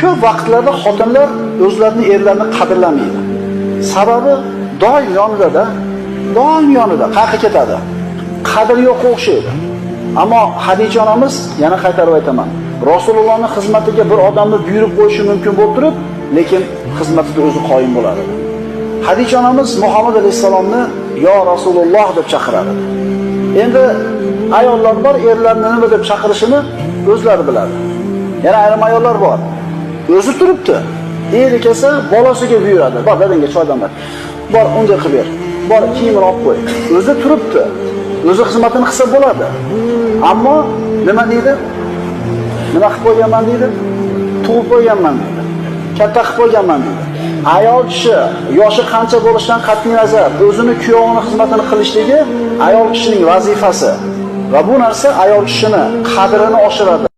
Ko'p vaqtlarda xotinlar o'zlarining erlarini qadrlamaydi. Sababi doim yonida-da, doim yonida, qayerga ketadi. Qadr yo'q o'xshaydi. Ammo Hadija onamiz yana qaytarib aytaman. Rasulullohning xizmatiga bir odamni buyurib qo'yishi mumkin bo'lib turib, lekin xizmatida o'zi qoyim bo'ladi. Hadija onamiz Muhammad alayhisalomni yo Rasululloh deb chaqiradi. Endi ayollar bor, erlarni nima deb chaqirishini o'zlari biladi. Yana ayrim ayollar bor. O'zi turibdi. Eri kelsa, bolasiga buyuradi. Bor, dadangga choydan ber. Bor, unday qilib ber. Bor, kiyimini olib qo'y. O'zi turibdi. O'zi xizmatini qilsa bo'ladi. Ammo nima deydi? Nima qilib qo'yganman deydi? Tug'ib qo'yganman deydi. Katta qilib qo'yganman deydi. Ayol kishi yoshi qancha bo'lishidan qat'iy nazar o'zini kuyovini xizmatini qilishligi ayol kishining vazifasi. Va bu narsa ayol kishini qadrini oshiradi.